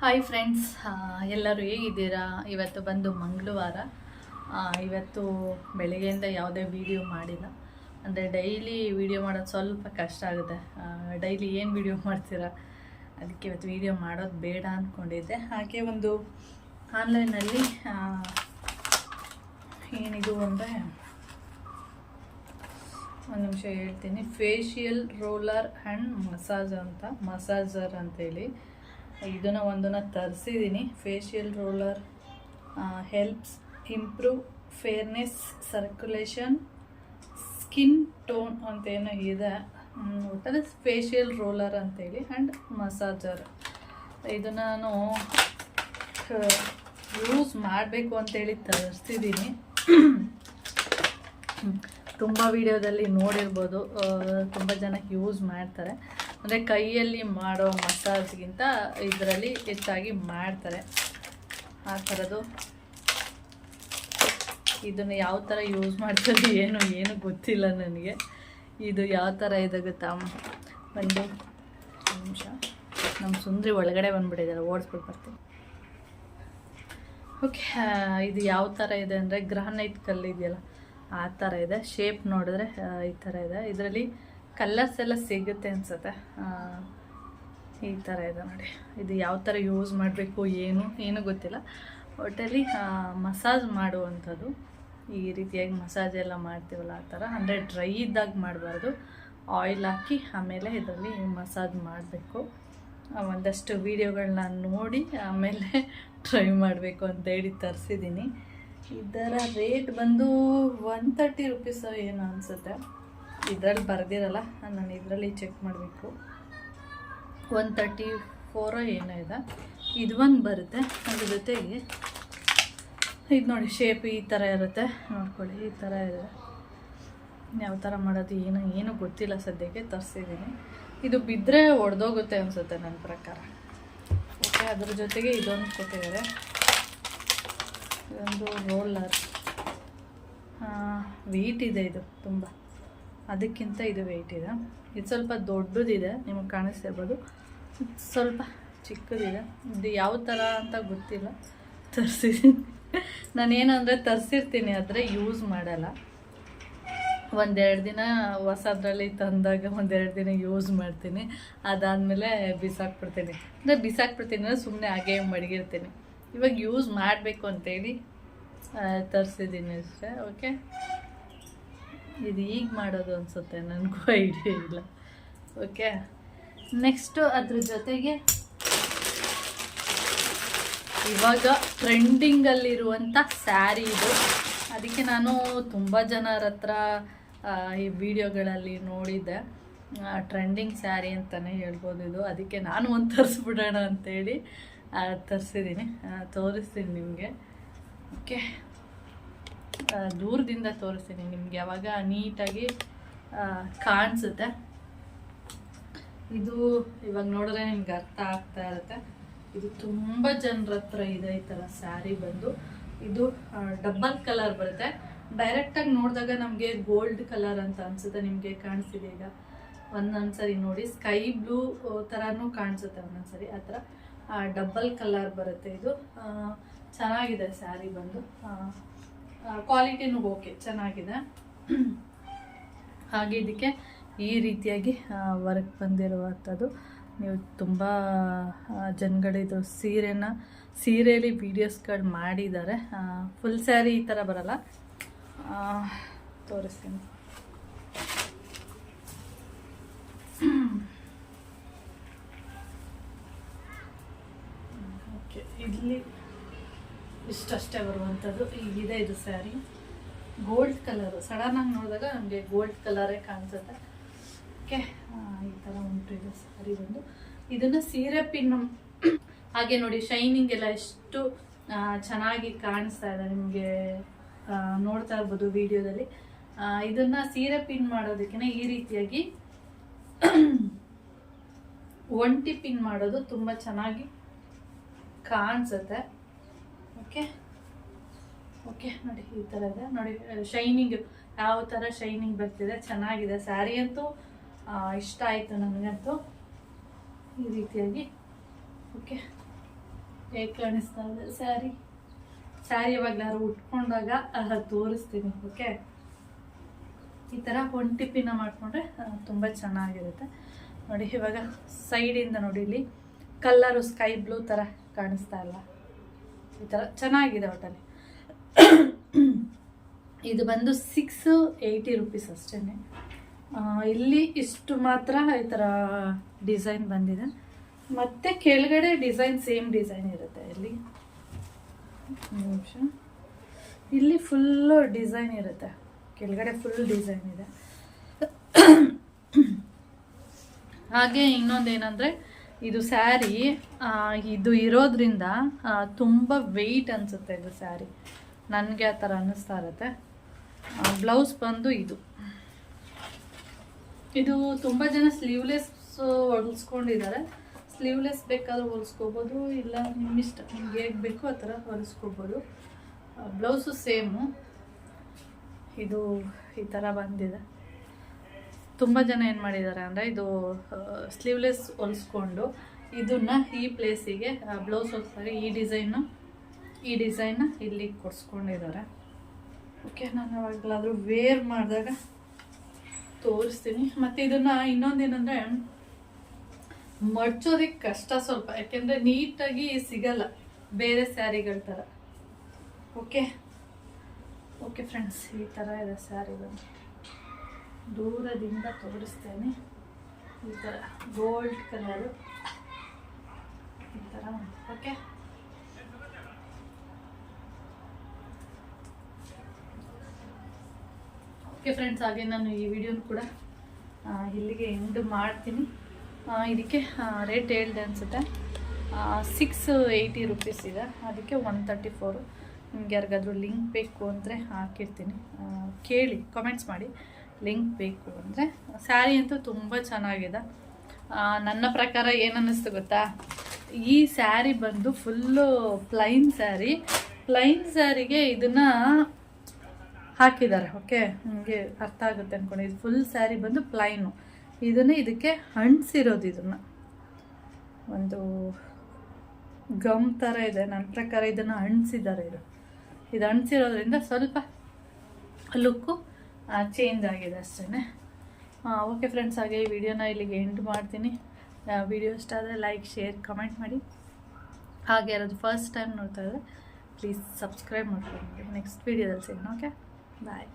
Hi friends ಎಲ್ಲರೂ ಹೇಗಿದ್ದೀರಾ? ಇವತ್ತು ಬಂದು ಮಂಗಳವಾರ. ಇವತ್ತು ಬೆಳಗ್ಗೆಯಿಂದ ಯಾವುದೇ ವೀಡಿಯೋ ಮಾಡಿಲ್ಲ. ಅಂದರೆ ಡೈಲಿ ವಿಡಿಯೋ ಮಾಡೋದು ಸ್ವಲ್ಪ ಕಷ್ಟ ಆಗುತ್ತೆ. ಡೈಲಿ ಏನು ವಿಡಿಯೋ ಮಾಡ್ತೀರಾ? ಅದಕ್ಕೆ ಇವತ್ತು ವಿಡಿಯೋ ಮಾಡೋದು ಬೇಡ ಅಂದ್ಕೊಂಡಿದ್ದೆ ಹಾಗೆ ಒಂದು ಆನ್ಲೈನಲ್ಲಿ ಏನಿದು ಅಂದರೆ ಒಂದು ನಿಮಿಷ ಹೇಳ್ತೀನಿ. ಫೇಶಿಯಲ್ ರೋಲರ್ ಆ್ಯಂಡ್ ಮಸಾಜ್ ಅಂತ ಮಸಾಜರ್ ಅಂತೇಳಿ. ಇದನ್ನು ಒಂದನ್ನು ತರಿಸಿದ್ದೀನಿ facial roller helps improve fairness circulation skin tone ಅಂತ ಏನೋ ಇದೆ. ಒಟ್ಟಾರೆ ಫೇಶಿಯಲ್ ರೋಲರ್ ಅಂತೇಳಿ ಆ್ಯಂಡ್ ಮಸಾಜರ್ ಇದನ್ನು ನಾನು ಯೂಸ್ ಮಾಡಬೇಕು ಅಂತೇಳಿ ತರಿಸ್ತಿದ್ದೀನಿ ತುಂಬ ವಿಡಿಯೋದಲ್ಲಿ ನೋಡಿರ್ಬೋದು. ತುಂಬ ಜನಕ್ಕೆ ಯೂಸ್ ಮಾಡ್ತಾರೆ. ಅಂದರೆ ಕೈಯಲ್ಲಿ ಮಾಡೋ ಮಸಾಜ್ಗಿಂತ ಇದರಲ್ಲಿ ಹೆಚ್ಚಾಗಿ ಮಾಡ್ತಾರೆ. ಆ ಥರದ್ದು. ಇದನ್ನು ಯಾವ ಥರ ಯೂಸ್ ಮಾಡ್ತಾರೆ ಏನು ಏನು ಗೊತ್ತಿಲ್ಲ ನನಗೆ. ಇದು ಯಾವ ಥರ ಇದೆ ಗೊತ್ತಾ ಒಂದು ನಿಮಿಷ. ನಮ್ಮ ಸುಂದ್ರಿ ಒಳಗಡೆ ಬಂದುಬಿಟ್ಟಿದ್ದಾರೆ, ಓಡಿಸ್ಬಿಟ್ಟು ಬರ್ತೀನಿ. ಓಕೆ, ಇದು ಯಾವ ಥರ ಇದೆ ಅಂದರೆ ಗ್ರಾನೈಟ್ ಕಲ್ಲು ಇದೆಯಲ್ಲ ಆ ಥರ ಇದೆ. ಶೇಪ್ ನೋಡಿದ್ರೆ ಈ ಥರ ಇದೆ. ಇದರಲ್ಲಿ ಕಲರ್ಸ್ ಎಲ್ಲ ಸಿಗುತ್ತೆ ಅನ್ಸುತ್ತೆ. ಈ ಥರ ಇದೆ ನೋಡಿ. ಇದು ಯಾವ ಥರ ಯೂಸ್ ಮಾಡಬೇಕು, ಏನು, ಏನೂ ಗೊತ್ತಿಲ್ಲ. ಒಟ್ಟಲ್ಲಿ ಮಸಾಜ್ ಮಾಡುವಂಥದ್ದು. ಈ ರೀತಿಯಾಗಿ ಮಸಾಜ್ ಎಲ್ಲ ಮಾಡ್ತೀವಲ್ಲ, ಆ ಥರ ಅಂದರೆ ಡ್ರೈ ಇದ್ದಾಗ ಮಾಡಬಾರ್ದು. ಆಯಿಲ್ ಹಾಕಿ ಆಮೇಲೆ ಇದರಲ್ಲಿ ಮಸಾಜ್ ಮಾಡಬೇಕು. ಒಂದಷ್ಟು ವೀಡಿಯೋಗಳನ್ನ ನೋಡಿ ಆಮೇಲೆ ಟ್ರೈ ಮಾಡಬೇಕು ಅಂತೇಳಿ ತರಿಸಿದ್ದೀನಿ ಇದರ ರೇಟ್ ಬಂದು ಒನ್ ತರ್ಟಿ ರುಪೀಸ್ ಏನು ಅನಿಸುತ್ತೆ. ಇದರಲ್ಲಿ ಬರೆದಿರಲ್ಲ, ನಾನು ಇದರಲ್ಲಿ ಚೆಕ್ ಮಾಡಬೇಕು. ಒನ್ ತರ್ಟಿ ಫೋರೋ ಏನೋ ಇದೆ. ಇದು ಒಂದು ಬರುತ್ತೆ, ಅದ್ರ ಜೊತೆಗೆ ಇದು ನೋಡಿ ಶೇಪ್ ಈ ಥರ ಇರುತ್ತೆ. ನೋಡ್ಕೊಳ್ಳಿ, ಈ ಥರ ಇದೆ. ಯಾವ ಥರ ಮಾಡೋದು, ಏನು ಏನು ಗೊತ್ತಿಲ್ಲ ಸದ್ಯಕ್ಕೆ ತರಿಸಿದ್ದೀನಿ ಇದು ಬಿದ್ದರೆ ಒಡೆದೋಗುತ್ತೆ ಅನಿಸುತ್ತೆ ನನ್ನ ಪ್ರಕಾರ. ಓಕೆ ಅದ್ರ ಜೊತೆಗೆ ಇದೊಂದು ಕೊಟ್ಟಿದ್ದಾರೆ. ಇದೊಂದು ರೋಲರ್ ವೀಟ್ ಇದೆ ಇದು ತುಂಬ. ಅದಕ್ಕಿಂತ ಇದು ವೆಯ್ಟ್ ಇದೆ. ಇದು ಸ್ವಲ್ಪ ದೊಡ್ಡದಿದೆ, ನಿಮಗೆ ಕಾಣಿಸ್ತಿರ್ಬೋದು. ಸ್ವಲ್ಪ ಚಿಕ್ಕದಿದೆ. ಇದು ಯಾವ ಥರ ಅಂತ ಗೊತ್ತಿಲ್ಲ. ತರಿಸಿದ್ದೀನಿ ನಾನೇನಂದರೆ ತರಿಸಿರ್ತೀನಿ, ಆದರೆ ಯೂಸ್ ಮಾಡಲ್ಲ. ಒಂದೆರಡು ದಿನ ಹೊಸದ್ರಲ್ಲಿ ತಂದಾಗ ಒಂದೆರಡು ದಿನ ಯೂಸ್ ಮಾಡ್ತೀನಿ. ಅದಾದಮೇಲೆ ಬಿಸಾಕ್ಬಿಡ್ತೀನಿ. ಅಂದರೆ ಬಿಸಾಕ್ಬಿಡ್ತೀನಿ ಅಂದರೆ ಸುಮ್ಮನೆ ಹಾಗೆ ಮಡಗಿರ್ತೀನಿ. ಇವಾಗ ಯೂಸ್ ಮಾಡಬೇಕು ಅಂತೇಳಿ ತರಿಸಿದ್ದೀನಿ ಅಷ್ಟೇ ಓಕೆ ಇದು ಈಗ ಮಾಡೋದು ಅನಿಸುತ್ತೆ, ನನಗೂ ಐಡಿಯಾ ಇಲ್ಲ. ಓಕೆ ನೆಕ್ಸ್ಟು ಅದ್ರ ಜೊತೆಗೆ ಇವಾಗ ಟ್ರೆಂಡಿಂಗಲ್ಲಿರುವಂಥ ಸ್ಯಾರಿ ಇದು. ಅದಕ್ಕೆ ನಾನು ತುಂಬ ಜನರ ಹತ್ರ ಈ ವಿಡಿಯೋಗಳಲ್ಲಿ ನೋಡಿದ್ದೆ. ಟ್ರೆಂಡಿಂಗ್ ಸ್ಯಾರಿ ಅಂತಲೇ ಹೇಳ್ಬೋದು ಇದು. ಅದಕ್ಕೆ ನಾನು ಒಂದು ತರಿಸ್ಬಿಡೋಣ ಅಂತೇಳಿ ತರಿಸಿದ್ದೀನಿ ತೋರಿಸ್ತೀನಿ ನಿಮಗೆ. ಓಕೆ ದೂರದಿಂದ ತೋರಿಸ್ತೀನಿ ನಿಮ್ಗೆ. ಯಾವಾಗ ನೀಟಾಗಿ ಕಾಣಿಸುತ್ತೆ. ಇದು ಇವಾಗ ನೋಡಿದ್ರೆ ನಿಮ್ಗೆ ಅರ್ಥ ಆಗ್ತಾ ಇರುತ್ತೆ. ಇದು ತುಂಬ ಜನರ ಹತ್ರ ಇದೆ ಈ ಥರ ಸ್ಯಾರಿ ಬಂದು. ಇದು ಡಬ್ಬಲ್ ಕಲರ್ ಬರುತ್ತೆ. ಡೈರೆಕ್ಟಾಗಿ ನೋಡಿದಾಗ ನಮಗೆ ಗೋಲ್ಡ್ ಕಲರ್ ಅಂತ ಅನಿಸುತ್ತೆ ನಿಮಗೆ ಕಾಣಿಸ್ತಿದೆ ಈಗ. ಒಂದೊಂದ್ಸರಿ ನೋಡಿ, ಸ್ಕೈ ಬ್ಲೂ ಥರನೂ ಕಾಣಿಸುತ್ತೆ ಒಂದೊಂದ್ಸರಿ ಆ ಥರ ಡಬ್ಬಲ್ ಕಲರ್ ಬರುತ್ತೆ ಇದು. ಚೆನ್ನಾಗಿದೆ ಸ್ಯಾರಿ ಬಂದು. ಕ್ವಾಲಿಟಿನೂ ಓಕೆ, ಚೆನ್ನಾಗಿದೆ. ಹಾಗೆ ಇದಕ್ಕೆ ಈ ರೀತಿಯಾಗಿ ವರ್ಕ್ ಬಂದಿರುವಂಥದ್ದು. ನೀವು ತುಂಬ ಜನಗಳಿದು ಸೀರೆನ, ಸೀರೆಯಲ್ಲಿ ವೀಡಿಯೋಸ್ಗಳು ಮಾಡಿದ್ದಾರೆ. ಫುಲ್ ಸ್ಯಾರಿ ಈ ಥರ ಬರಲ್ಲ. ತೋರಿಸ್ತೀನಿ. ಓಕೆ ಇಲ್ಲಿ ಇಷ್ಟಷ್ಟೇ ಬರುವಂಥದ್ದು. ಈಗಿದೆ ಇದು ಸ್ಯಾರಿ. ಗೋಲ್ಡ್ ಕಲರು ಆಗಿ ನೋಡಿದಾಗ ನಮಗೆ ಗೋಲ್ಡ್ ಕಲರೇ ಕಾಣಿಸುತ್ತೆ. ಓಕೆ ಈ ಥರ ಉಂಟು ಇದು ಸ್ಯಾರಿ ಬಂದು. ಇದನ್ನು ಸೀರೆ ಪಿನ್ ಹಾಗೆ ನೋಡಿ ಶೈನಿಂಗ್ ಎಲ್ಲ ಎಷ್ಟು ಚೆನ್ನಾಗಿ ಕಾಣಿಸ್ತಾ ಇದೆ ನಿಮಗೆ ನೋಡ್ತಾ ಇರ್ಬೋದು ವಿಡಿಯೋದಲ್ಲಿ. ಇದನ್ನ ಸೀರೆ ಪಿನ್ ಮಾಡೋದಕ್ಕೆ ಈ ರೀತಿಯಾಗಿ ಒಂಟಿ ಪಿನ್ ಮಾಡೋದು ತುಂಬ ಚೆನ್ನಾಗಿ ಕಾಣಿಸುತ್ತೆ. ಓಕೆ. ಓಕೆ, ನೋಡಿ ಈ ಥರ ಇದೆ. ನೋಡಿ, ಶೈನಿಂಗ್, ಯಾವ ಥರ ಶೈನಿಂಗ್ ಬರ್ತಿದೆ. ಚೆನ್ನಾಗಿದೆ. ಸ್ಯಾರಿ ಅಂತೂ ಇಷ್ಟ ಆಯಿತು ನನಗಂತೂ. ಈ ರೀತಿಯಾಗಿ. ಓಕೆ. ಹೇಗೆ ಕಾಣಿಸ್ತಾ ಇದೆ ಸ್ಯಾರಿ? ಸ್ಯಾರಿ ಯಾವಾಗ್ಲಾದ್ರು ಉಟ್ಕೊಂಡಾಗ ತೋರಿಸ್ತೀನಿ. ಓಕೆ. ಈ ಥರ ಒಂಟಿ ಪಿನ್ನ ಮಾಡಿಕೊಂಡ್ರೆ ತುಂಬ ಚೆನ್ನಾಗಿರುತ್ತೆ. ನೋಡಿ, ಇವಾಗ ಸೈಡಿಂದ ನೋಡಿ ಇಲ್ಲಿ. ಕಲ್ಲರು ಸ್ಕೈ ಬ್ಲೂ ಥರ ಕಾಣಿಸ್ತಾ ಇಲ್ಲ. ಈ ಥರ ಚೆನ್ನಾಗಿದೆ ಒಟ್ಟಲ್ಲಿ ಇದು ಬಂದು ಸಿಕ್ಸ್ ಏಯ್ಟಿ ರುಪೀಸ್ ಅಷ್ಟೇ ಇಲ್ಲಿ ಇಷ್ಟು ಮಾತ್ರ ಈ ಥರ ಡಿಸೈನ್ ಬಂದಿದೆ. ಮತ್ತು ಕೆಳಗಡೆ ಡಿಸೈನ್ ಸೇಮ್ ಡಿಸೈನ್ ಇರುತ್ತೆ ಇಲ್ಲಿ. ನಿಮಿಷ. ಇಲ್ಲಿ ಫುಲ್ಲು ಡಿಸೈನ್ ಇರುತ್ತೆ. ಕೆಳಗಡೆ ಫುಲ್ ಡಿಸೈನ್ ಇದೆ. ಹಾಗೆ ಇನ್ನೊಂದೇನೆಂದರೆ ಇದು ಸ್ಯಾರಿ ಇದು ಇರೋದ್ರಿಂದ ತುಂಬ ವೆಯ್ಟ್ ಅನಿಸುತ್ತೆ ಇದು ಸ್ಯಾರಿ. ನನಗೆ ಆ ಥರ ಅನ್ನಿಸ್ತಾ ಇರುತ್ತೆ. ಬ್ಲೌಸ್ ಬಂದು ಇದು. ಇದು ತುಂಬ ಜನ ಸ್ಲೀವ್ಲೆಸ್ ಹೊಲಿಸ್ಕೊಂಡಿದ್ದಾರೆ. ಸ್ಲೀವ್ಲೆಸ್ ಬೇಕಾದರೂ ಹೊಲಿಸ್ಕೋಬೋದು, ಇಲ್ಲ ನಿಮ್ಮಿಷ್ಟ ನಿಮ್ಗೆ ಹೇಗೆ ಬೇಕೋ ಆ ಥರ ಹೊಲಿಸ್ಕೋಬೋದು. Blouse same. ಇದು ಈ ಥರ ಬಂದಿದೆ. ತುಂಬ ಜನ ಏನು ಮಾಡಿದ್ದಾರೆ ಅಂದರೆ ಇದು ಸ್ಲೀವ್ಲೆಸ್ ಹೊಲಿಸ್ಕೊಂಡು ಇದನ್ನು ಈ ಪ್ಲೇಸಿಗೆ ಬ್ಲೌಸ್ ಹೊಲಿಸ್ತಾರೆ ಈ ಡಿಸೈನು ಈ ಡಿಸೈನ್ನ ಇಲ್ಲಿ ಕೊಡಿಸ್ಕೊಂಡಿದ್ದಾರೆ ಓಕೆ ನಾನು ಯಾವಾಗಲಾದರೂ ವೇರ್ ಮಾಡಿದಾಗ ತೋರಿಸ್ತೀನಿ. ಮತ್ತು ಇದನ್ನು ಇನ್ನೊಂದೇನೆಂದರೆ ಮಡ್ಚೋದಕ್ಕೆ ಕಷ್ಟ ಸ್ವಲ್ಪ. ಯಾಕೆಂದರೆ ನೀಟಾಗಿ ಸಿಗಲ್ಲ ಬೇರೆ ಸ್ಯಾರಿಗಳ ಥರ ಓಕೆ ಓಕೆ ಫ್ರೆಂಡ್ಸ್ ಈ ಥರ ಇದೆ ಸ್ಯಾರಿ ಬಂದು ದೂರದಿಂದ ತೋರಿಸ್ತೇನೆ. ಈ ಥರ ಗೋಲ್ಡ್ ಕಲರು ಈ ಥರ ಓಕೆ ಓಕೆ ಫ್ರೆಂಡ್ಸ್ ಹಾಗೆ ನಾನು ಈ ವಿಡಿಯೋನ ಕೂಡ ಇಲ್ಲಿಗೆ ಎಂಡ್ ಮಾಡ್ತೀನಿ. ಇದಕ್ಕೆ ರೇಟ್ ಹೇಳಿದೆ ಅನಿಸುತ್ತೆ. ಸಿಕ್ಸ್ ಏಯ್ಟಿ ರುಪೀಸ್ ಇದೆ. ಅದಕ್ಕೆ ಒನ್ ತರ್ಟಿ ಫೋರು ನಿಮ್ಗೆ ಯಾರಿಗಾದರೂ ಲಿಂಕ್ ಬೇಕು ಅಂದರೆ ಹಾಕಿರ್ತೀನಿ. ಕೇಳಿ ಕಮೆಂಟ್ಸ್ ಮಾಡಿ. ಲಿಂಕ್ ಬೇಕು ಅಂದರೆ. ಸ್ಯಾರಿ ಅಂತೂ ತುಂಬ ಚೆನ್ನಾಗಿದೆ. ನನ್ನ ಪ್ರಕಾರ ಏನನ್ನಿಸ್ತು ಗೊತ್ತಾ? ಈ ಸ್ಯಾರಿ ಬಂದು ಫುಲ್ಲು ಪ್ಲೈನ್ ಸ್ಯಾರಿ. ಪ್ಲೈನ್ ಸ್ಯಾರಿಗೆ ಇದನ್ನು ಹಾಕಿದ್ದಾರೆ. ಓಕೆ ನಿಮಗೆ ಅರ್ಥ ಆಗುತ್ತೆ ಅಂದ್ಕೊಂಡು ಇದು ಫುಲ್ ಸ್ಯಾರಿ ಬಂದು ಪ್ಲೈನು ಇದನ್ನು ಇದಕ್ಕೆ ಹಣ್ಸಿರೋದು ಇದನ್ನು. ಒಂದು ಗಮ್ ಥರ ಇದೆ. ನನ್ನ ಪ್ರಕಾರ ಇದನ್ನು ಹಣ್ಸಿದ್ದಾರೆ ಇದು ಇದು ಹಣ್ಸಿರೋದ್ರಿಂದ ಸ್ವಲ್ಪ ಲುಕ್ಕು ಚೇಂಜ್ ಆಗಿದೆ ಅಷ್ಟೇ ಓಕೆ ಫ್ರೆಂಡ್ಸ್ ಹಾಗೆ ಈ ವಿಡಿಯೋನ ಇಲ್ಲಿಗೆ ಎಂಡ್ ಮಾಡ್ತೀನಿ. ವಿಡಿಯೋ ಇಷ್ಟ ಆದರೆ ಲೈಕ್ ಶೇರ್ ಕಮೆಂಟ್ ಮಾಡಿ. ಹಾಗೆ ಯಾರಾದ್ರು ಫಸ್ಟ್ ಟೈಮ್ ನೋಡ್ತಾ ಇದ್ದರೆ ಪ್ಲೀಸ್ ಸಬ್ಸ್ಕ್ರೈಬ್ ಮಾಡ್ಕೊಂಡು ನೆಕ್ಸ್ಟ್ ವೀಡಿಯೋದಲ್ಲಿ ಸಿಗೋಣ ಓಕೆ ಬಾಯ್